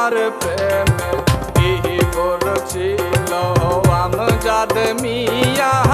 তোমার প্রেমে কি ছিল আমজাদ মিয়া।